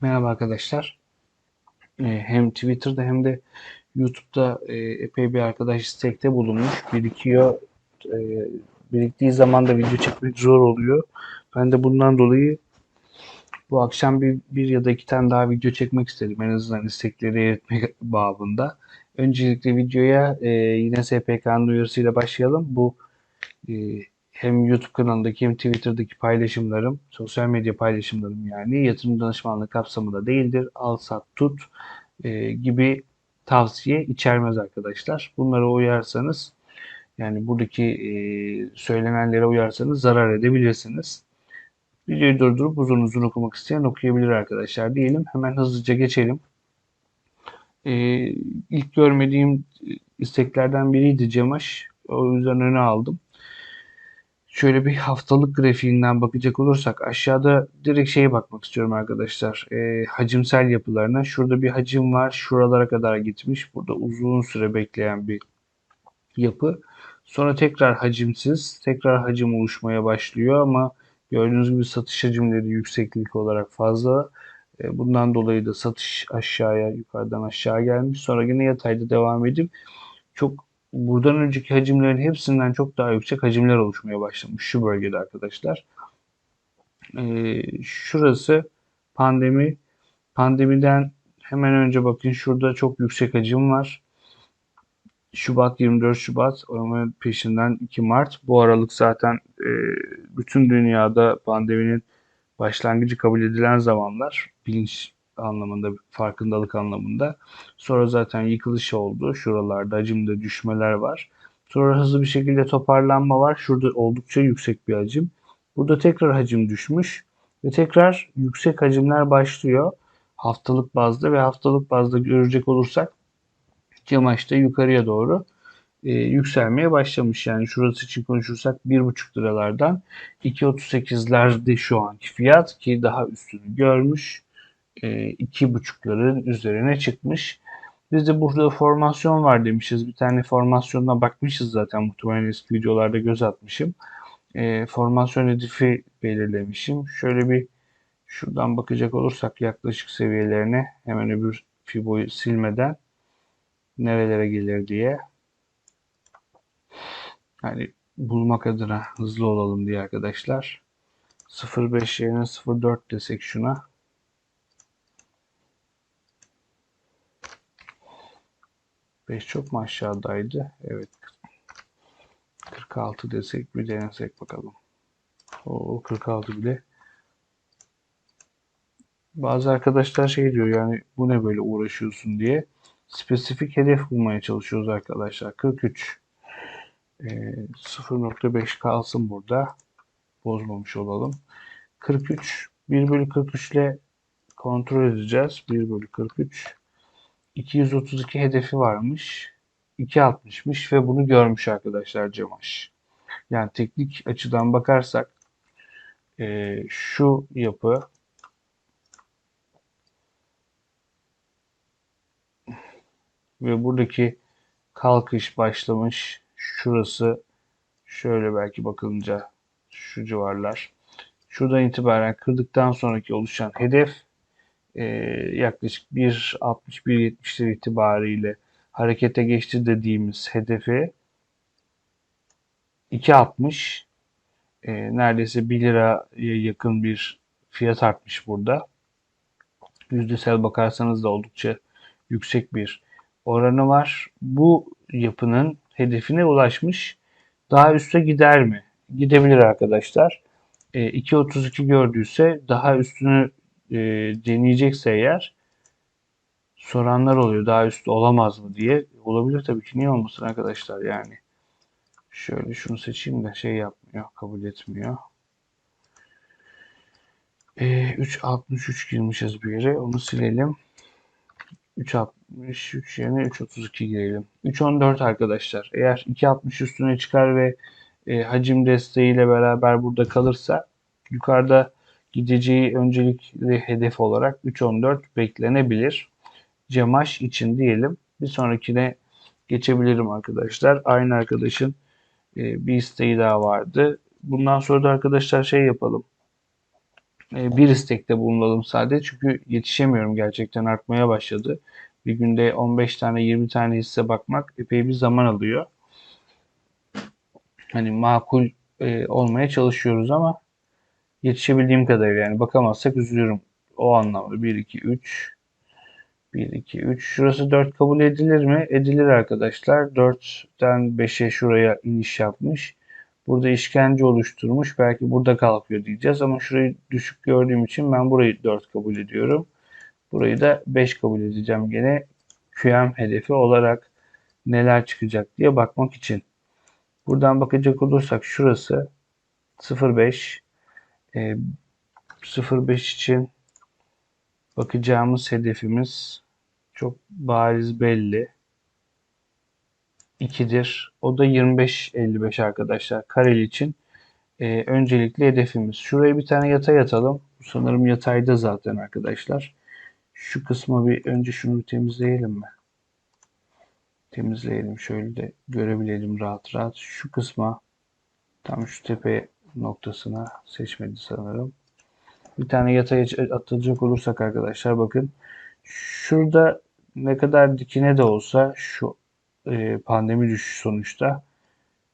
Merhaba arkadaşlar. Ee, Hem Twitter'da hem de YouTube'da e, epey bir arkadaş istekte bulunmuş. Birikiyor. Ee, Biriktiği zaman da video çekmek zor oluyor. Ben de bundan dolayı bu akşam bir, bir ya da iki tane daha video çekmek istedim. En azından istekleri eritmek babında. Öncelikle videoya e, yine SPK'nın uyarısıyla başlayalım. Bu e, hem YouTube kanalındaki hem Twitter'daki paylaşımlarım, sosyal medya paylaşımlarım yani yatırım danışmanlığı kapsamında değildir. Al sat tut e, gibi tavsiye içermez arkadaşlar. Bunlara uyarsanız yani buradaki e, söylenenlere uyarsanız zarar edebilirsiniz. Videoyu durdurup uzun uzun okumak isteyen okuyabilir arkadaşlar diyelim. Hemen hızlıca geçelim. E, ilk görmediğim isteklerden biriydi Cemaş. O yüzden öne aldım. Şöyle bir haftalık grafiğinden bakacak olursak aşağıda direkt şeye bakmak istiyorum arkadaşlar. E, hacimsel yapılarına. Şurada bir hacim var. Şuralara kadar gitmiş. Burada uzun süre bekleyen bir yapı. Sonra tekrar hacimsiz. Tekrar hacim oluşmaya başlıyor ama gördüğünüz gibi satış hacimleri yükseklik olarak fazla. E, bundan dolayı da satış aşağıya yukarıdan aşağı gelmiş. Sonra yine yatayda devam edip çok buradan önceki hacimlerin hepsinden çok daha yüksek hacimler oluşmaya başlamış şu bölgede arkadaşlar. Ee, şurası pandemi. Pandemiden hemen önce bakın şurada çok yüksek hacim var. Şubat 24 Şubat onun peşinden 2 Mart. Bu aralık zaten e, bütün dünyada pandeminin başlangıcı kabul edilen zamanlar. Bilinç anlamında, farkındalık anlamında. Sonra zaten yıkılış oldu. Şuralarda hacimde düşmeler var. Sonra hızlı bir şekilde toparlanma var. Şurada oldukça yüksek bir hacim. Burada tekrar hacim düşmüş ve tekrar yüksek hacimler başlıyor haftalık bazda ve haftalık bazda görecek olursak Cemaş'ta yukarıya doğru e, yükselmeye başlamış. Yani şurası için konuşursak 1,5 liralardan 2.38'lerde şu anki fiyat ki daha üstünü görmüş iki buçukların üzerine çıkmış. Biz de burada formasyon var demişiz. Bir tane formasyonuna bakmışız zaten muhtemelen eski videolarda göz atmışım. E, formasyon hedefi belirlemişim. Şöyle bir şuradan bakacak olursak yaklaşık seviyelerine hemen öbür Fibo'yu silmeden nerelere gelir diye. Yani bulmak adına hızlı olalım diye arkadaşlar. 0.5 yerine 0.4 desek şuna. 5 çok mu aşağıdaydı? Evet. 46 desek bir denesek bakalım. O 46 bile. Bazı arkadaşlar şey diyor yani bu ne böyle uğraşıyorsun diye. Spesifik hedef bulmaya çalışıyoruz arkadaşlar. 43. E, 0.5 kalsın burada. Bozmamış olalım. 43. 1 bölü 43 ile kontrol edeceğiz. 1 bölü 43. 232 hedefi varmış. 2.60'mış ve bunu görmüş arkadaşlar Cemaş. Yani teknik açıdan bakarsak e, şu yapı ve buradaki kalkış başlamış. Şurası şöyle belki bakılınca şu civarlar. Şuradan itibaren kırdıktan sonraki oluşan hedef e, yaklaşık 1.60-1.70'ler itibariyle harekete geçti dediğimiz hedefi 2.60 e, neredeyse 1 liraya yakın bir fiyat artmış burada. Yüzdesel bakarsanız da oldukça yüksek bir oranı var. Bu yapının hedefine ulaşmış. Daha üste gider mi? Gidebilir arkadaşlar. E, 2.32 gördüyse daha üstünü e, deneyecekse eğer soranlar oluyor daha üstü olamaz mı diye. Olabilir tabii ki niye olmasın arkadaşlar yani. Şöyle şunu seçeyim de şey yapmıyor kabul etmiyor. E, 3.63 girmişiz bir yere onu silelim. 3.63 yerine 3.32 girelim. 3.14 arkadaşlar. Eğer 2.60 üstüne çıkar ve e, hacim desteğiyle beraber burada kalırsa yukarıda gideceği öncelikli hedef olarak 3.14 beklenebilir. Cemaş için diyelim. Bir sonrakine geçebilirim arkadaşlar. Aynı arkadaşın e, bir isteği daha vardı. Bundan sonra da arkadaşlar şey yapalım. e, bir istekte bulunalım sadece. Çünkü yetişemiyorum gerçekten artmaya başladı. Bir günde 15 tane 20 tane hisse bakmak epey bir zaman alıyor. Hani makul e, olmaya çalışıyoruz ama yetişebildiğim kadarıyla yani bakamazsak üzülürüm. O anlamda 1 2 3 1 2 3 şurası 4 kabul edilir mi? Edilir arkadaşlar. 4'ten 5'e şuraya iniş yapmış. Burada işkence oluşturmuş. Belki burada kalkıyor diyeceğiz ama şurayı düşük gördüğüm için ben burayı 4 kabul ediyorum. Burayı da 5 kabul edeceğim gene QM hedefi olarak neler çıkacak diye bakmak için. Buradan bakacak olursak şurası 0.5 e, 0.5 için bakacağımız hedefimiz çok bariz belli. 2'dir. O da 25-55 arkadaşlar. Kareli için e, öncelikli hedefimiz. Şuraya bir tane yatay atalım. Sanırım yatayda zaten arkadaşlar. Şu kısmı bir önce şunu bir temizleyelim mi? Temizleyelim. Şöyle de görebilelim rahat rahat. Şu kısma tam şu tepe noktasına seçmedi sanırım. Bir tane yatay atılacak olursak arkadaşlar bakın. Şurada ne kadar dikine de olsa şu e, pandemi düşüşü sonuçta.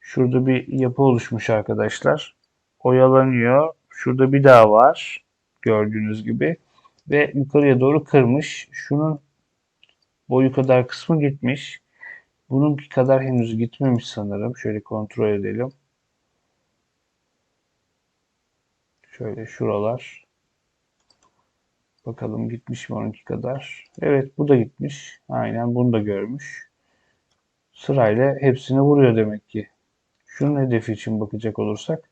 Şurada bir yapı oluşmuş arkadaşlar. Oyalanıyor. Şurada bir daha var. Gördüğünüz gibi. Ve yukarıya doğru kırmış. Şunun boyu kadar kısmı gitmiş. Bunun kadar henüz gitmemiş sanırım. Şöyle kontrol edelim. Şöyle şuralar. Bakalım gitmiş mi onunki kadar. Evet bu da gitmiş. Aynen bunu da görmüş. Sırayla hepsini vuruyor demek ki. Şunun hedefi için bakacak olursak.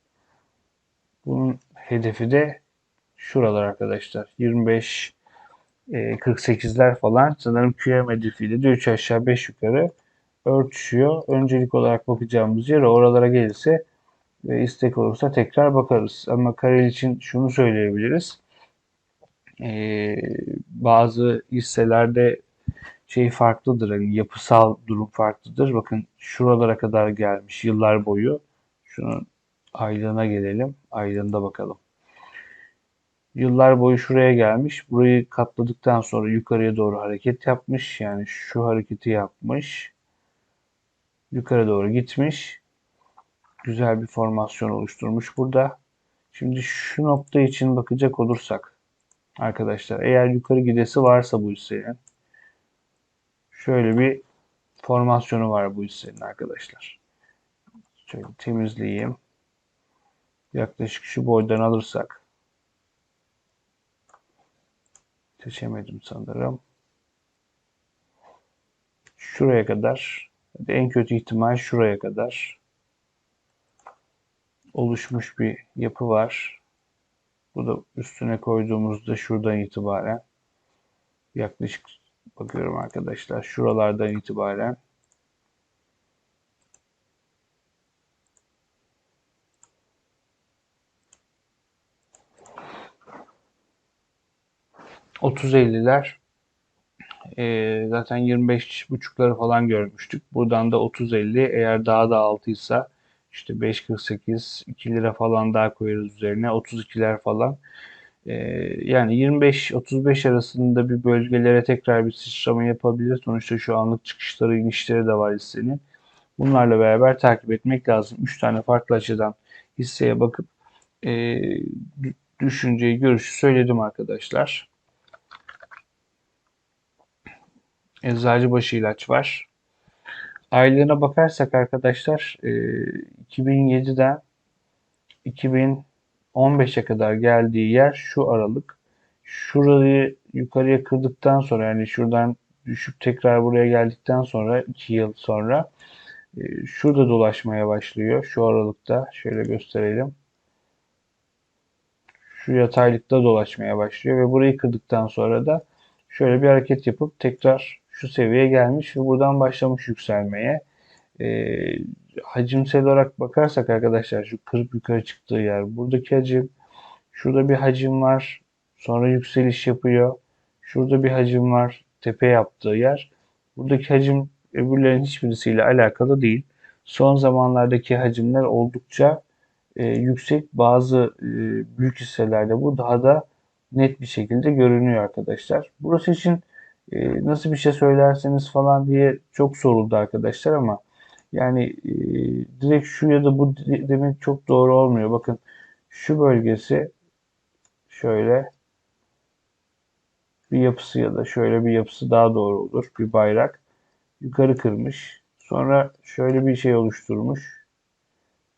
Bunun hedefi de şuralar arkadaşlar. 25 48'ler falan sanırım QM hedefiyle de 3 aşağı 5 yukarı örtüşüyor. Öncelik olarak bakacağımız yer oralara gelirse ve istek olursa tekrar bakarız. Ama Karel için şunu söyleyebiliriz. Ee, bazı hisselerde şey farklıdır. Hani yapısal durum farklıdır. Bakın şuralara kadar gelmiş yıllar boyu. Şunun aylığına gelelim. Aylığında bakalım. Yıllar boyu şuraya gelmiş. Burayı katladıktan sonra yukarıya doğru hareket yapmış. Yani şu hareketi yapmış. Yukarı doğru gitmiş. Güzel bir formasyon oluşturmuş burada. Şimdi şu nokta için bakacak olursak arkadaşlar eğer yukarı gidesi varsa bu hissenin şöyle bir formasyonu var bu hissenin arkadaşlar. Şöyle temizleyeyim. Yaklaşık şu boydan alırsak seçemedim sanırım. Şuraya kadar en kötü ihtimal şuraya kadar oluşmuş bir yapı var. Bu da üstüne koyduğumuzda şuradan itibaren yaklaşık bakıyorum arkadaşlar şuralardan itibaren otuz elliler e, zaten 25 buçukları falan görmüştük. Buradan da 30-50 eğer daha da altıysa işte 5.48 2 lira falan daha koyarız üzerine 32'ler falan. Ee, yani 25-35 arasında bir bölgelere tekrar bir sıçrama yapabilir. Sonuçta şu anlık çıkışları, inişleri de var hissenin. Bunlarla beraber takip etmek lazım. 3 tane farklı açıdan hisseye bakıp e, düşünceyi, görüşü söyledim arkadaşlar. Eczacıbaşı ilaç var. Aylığına bakarsak arkadaşlar 2007'den e, 2015'e kadar geldiği yer şu aralık. Şurayı yukarıya kırdıktan sonra yani şuradan düşüp tekrar buraya geldikten sonra 2 yıl sonra e, şurada dolaşmaya başlıyor. Şu aralıkta şöyle gösterelim. Şu yataylıkta dolaşmaya başlıyor ve burayı kırdıktan sonra da şöyle bir hareket yapıp tekrar şu seviyeye gelmiş ve buradan başlamış yükselmeye. E, hacimsel olarak bakarsak arkadaşlar şu kırıp yukarı çıktığı yer. Buradaki hacim şurada bir hacim var. Sonra yükseliş yapıyor. Şurada bir hacim var. Tepe yaptığı yer. Buradaki hacim öbürlerin hiçbirisiyle alakalı değil. Son zamanlardaki hacimler oldukça e, yüksek. Bazı e, büyük hisselerde bu daha da net bir şekilde görünüyor arkadaşlar. Burası için e, nasıl bir şey söylerseniz falan diye çok soruldu arkadaşlar ama yani e, direkt şu ya da bu demek çok doğru olmuyor. Bakın şu bölgesi şöyle bir yapısı ya da şöyle bir yapısı daha doğru olur. Bir bayrak yukarı kırmış. Sonra şöyle bir şey oluşturmuş.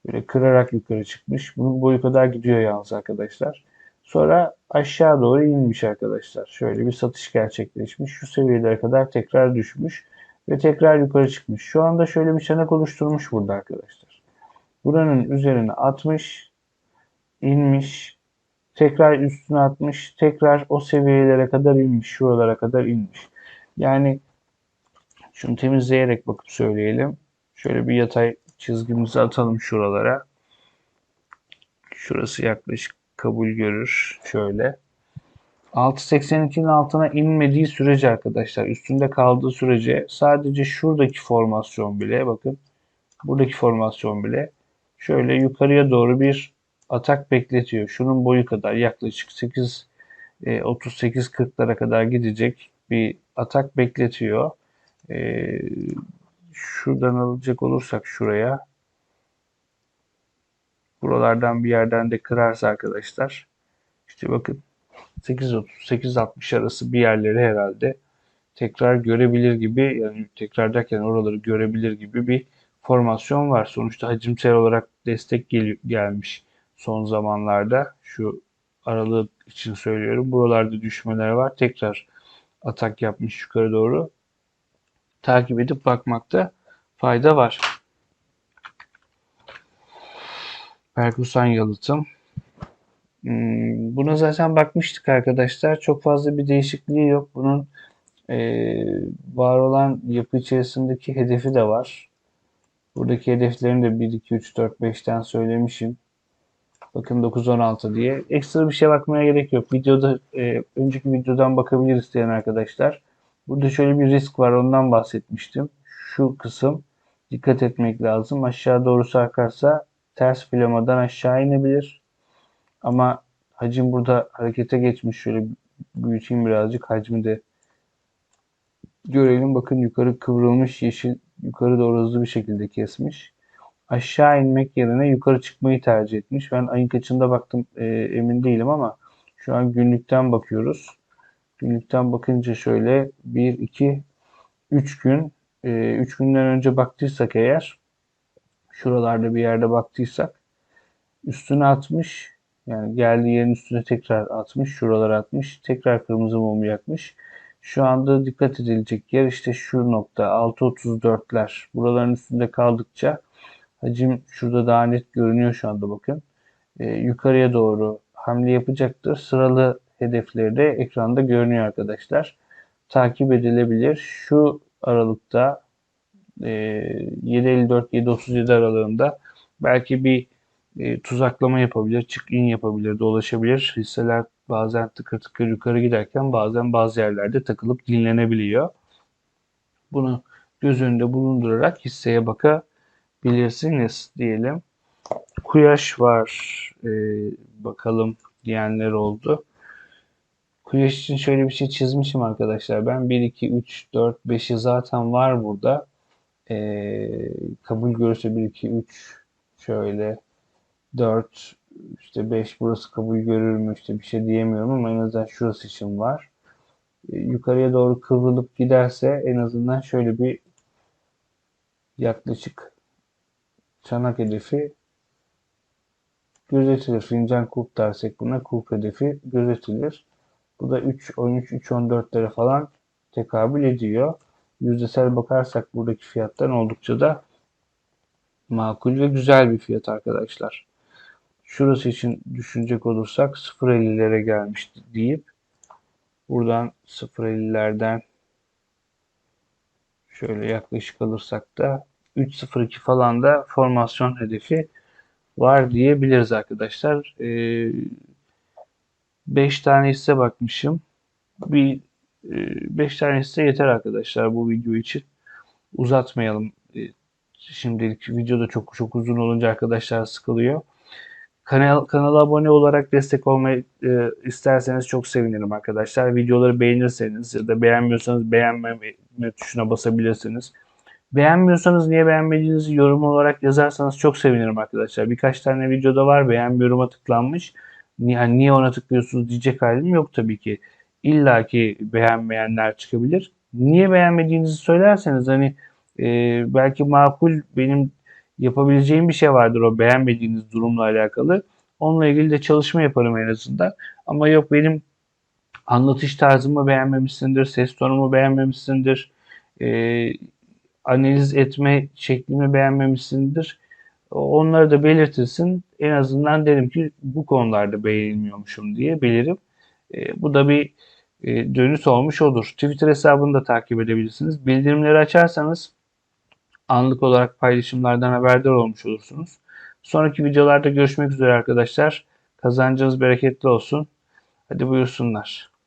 Böyle kırarak yukarı çıkmış. Bunun boyu kadar gidiyor yalnız arkadaşlar. Sonra aşağı doğru inmiş arkadaşlar. Şöyle bir satış gerçekleşmiş. Şu seviyelere kadar tekrar düşmüş. Ve tekrar yukarı çıkmış. Şu anda şöyle bir çanak oluşturmuş burada arkadaşlar. Buranın üzerine atmış. inmiş. Tekrar üstüne atmış. Tekrar o seviyelere kadar inmiş. Şuralara kadar inmiş. Yani şunu temizleyerek bakıp söyleyelim. Şöyle bir yatay çizgimizi atalım şuralara. Şurası yaklaşık kabul görür. Şöyle. 6.82'nin altına inmediği sürece arkadaşlar üstünde kaldığı sürece sadece şuradaki formasyon bile bakın buradaki formasyon bile şöyle yukarıya doğru bir atak bekletiyor. Şunun boyu kadar yaklaşık 8 38-40'lara kadar gidecek bir atak bekletiyor. E, şuradan alacak olursak şuraya buralardan bir yerden de kırarsa arkadaşlar işte bakın 8.30-8.60 arası bir yerleri herhalde tekrar görebilir gibi yani tekrar derken oraları görebilir gibi bir formasyon var. Sonuçta hacimsel olarak destek gel gelmiş son zamanlarda. Şu aralık için söylüyorum. Buralarda düşmeler var. Tekrar atak yapmış yukarı doğru. Takip edip bakmakta fayda var. Ferguson yalıtım. Hmm, buna zaten bakmıştık arkadaşlar. Çok fazla bir değişikliği yok. Bunun e, var olan yapı içerisindeki hedefi de var. Buradaki hedeflerini de 1, 2, 3, 4, 5'ten söylemişim. Bakın 9, 16 diye. Ekstra bir şey bakmaya gerek yok. Videoda e, önceki videodan bakabilir isteyen arkadaşlar. Burada şöyle bir risk var. Ondan bahsetmiştim. Şu kısım dikkat etmek lazım. Aşağı doğru sarkarsa ters flamadan aşağı inebilir. Ama hacim burada harekete geçmiş. Şöyle büyüteyim birazcık. Hacmi de görelim. Bakın yukarı kıvrılmış yeşil yukarı doğru hızlı bir şekilde kesmiş. Aşağı inmek yerine yukarı çıkmayı tercih etmiş. Ben ayın kaçında baktım e, emin değilim ama şu an günlükten bakıyoruz. Günlükten bakınca şöyle 1, 2, 3 gün 3 e, günden önce baktıysak eğer şuralarda bir yerde baktıysak üstüne atmış yani geldiği yerin üstüne tekrar atmış şuralara atmış tekrar kırmızı mumu yakmış. Şu anda dikkat edilecek yer işte şu nokta 6.34'ler buraların üstünde kaldıkça hacim şurada daha net görünüyor şu anda bakın. Ee, yukarıya doğru hamle yapacaktır. Sıralı hedefleri de ekranda görünüyor arkadaşlar. Takip edilebilir. Şu aralıkta e, 7.54-7.37 aralığında belki bir e, tuzaklama yapabilir, çık-in yapabilir, dolaşabilir. Hisseler bazen tıkır tıkır yukarı giderken bazen bazı yerlerde takılıp dinlenebiliyor. Bunu göz önünde bulundurarak hisseye bakabilirsiniz diyelim. Kuyaş var e, bakalım diyenler oldu. Kuyaş için şöyle bir şey çizmişim arkadaşlar. Ben 1, 2, 3, 4, 5'i zaten var burada. Ee, kabul görürse 1, 2, 3 şöyle 4 işte 5 burası kabul görür mü işte bir şey diyemiyorum ama en azından şurası için var. Ee, yukarıya doğru kıvrılıp giderse en azından şöyle bir yaklaşık çanak hedefi gözetilir. Fincan kulp dersek buna kulp hedefi gözetilir. Bu da 3, 13, 3, 14'lere falan tekabül ediyor. Yüzdesel bakarsak buradaki fiyattan oldukça da makul ve güzel bir fiyat arkadaşlar. Şurası için düşünecek olursak 0.50'lere gelmişti deyip buradan 0.50'lerden şöyle yaklaşık alırsak da 3.02 falan da formasyon hedefi var diyebiliriz arkadaşlar. Ee, 5 tane hisse bakmışım. Bir 5 e, tane hisse yeter arkadaşlar bu video için. Uzatmayalım. E, şimdilik videoda çok çok uzun olunca arkadaşlar sıkılıyor. Kanal, kanala abone olarak destek olmayı e, isterseniz çok sevinirim arkadaşlar. Videoları beğenirseniz ya da beğenmiyorsanız beğenme tuşuna basabilirsiniz. Beğenmiyorsanız niye beğenmediğinizi yorum olarak yazarsanız çok sevinirim arkadaşlar. Birkaç tane videoda var beğenmiyorum'a tıklanmış. Yani niye ona tıklıyorsunuz diyecek halim yok tabii ki. İlla ki beğenmeyenler çıkabilir. Niye beğenmediğinizi söylerseniz hani e, belki makul benim yapabileceğim bir şey vardır o beğenmediğiniz durumla alakalı. Onunla ilgili de çalışma yaparım en azından. Ama yok benim anlatış tarzımı beğenmemişsindir, ses tonumu beğenmemişsindir, e, analiz etme şeklimi beğenmemişsindir. Onları da belirtirsin. En azından derim ki bu konularda beğenilmiyormuşum diye belirim. E, bu da bir e, dönüş olmuş olur. Twitter hesabını da takip edebilirsiniz. Bildirimleri açarsanız anlık olarak paylaşımlardan haberdar olmuş olursunuz. Sonraki videolarda görüşmek üzere arkadaşlar. Kazancınız bereketli olsun. Hadi buyursunlar.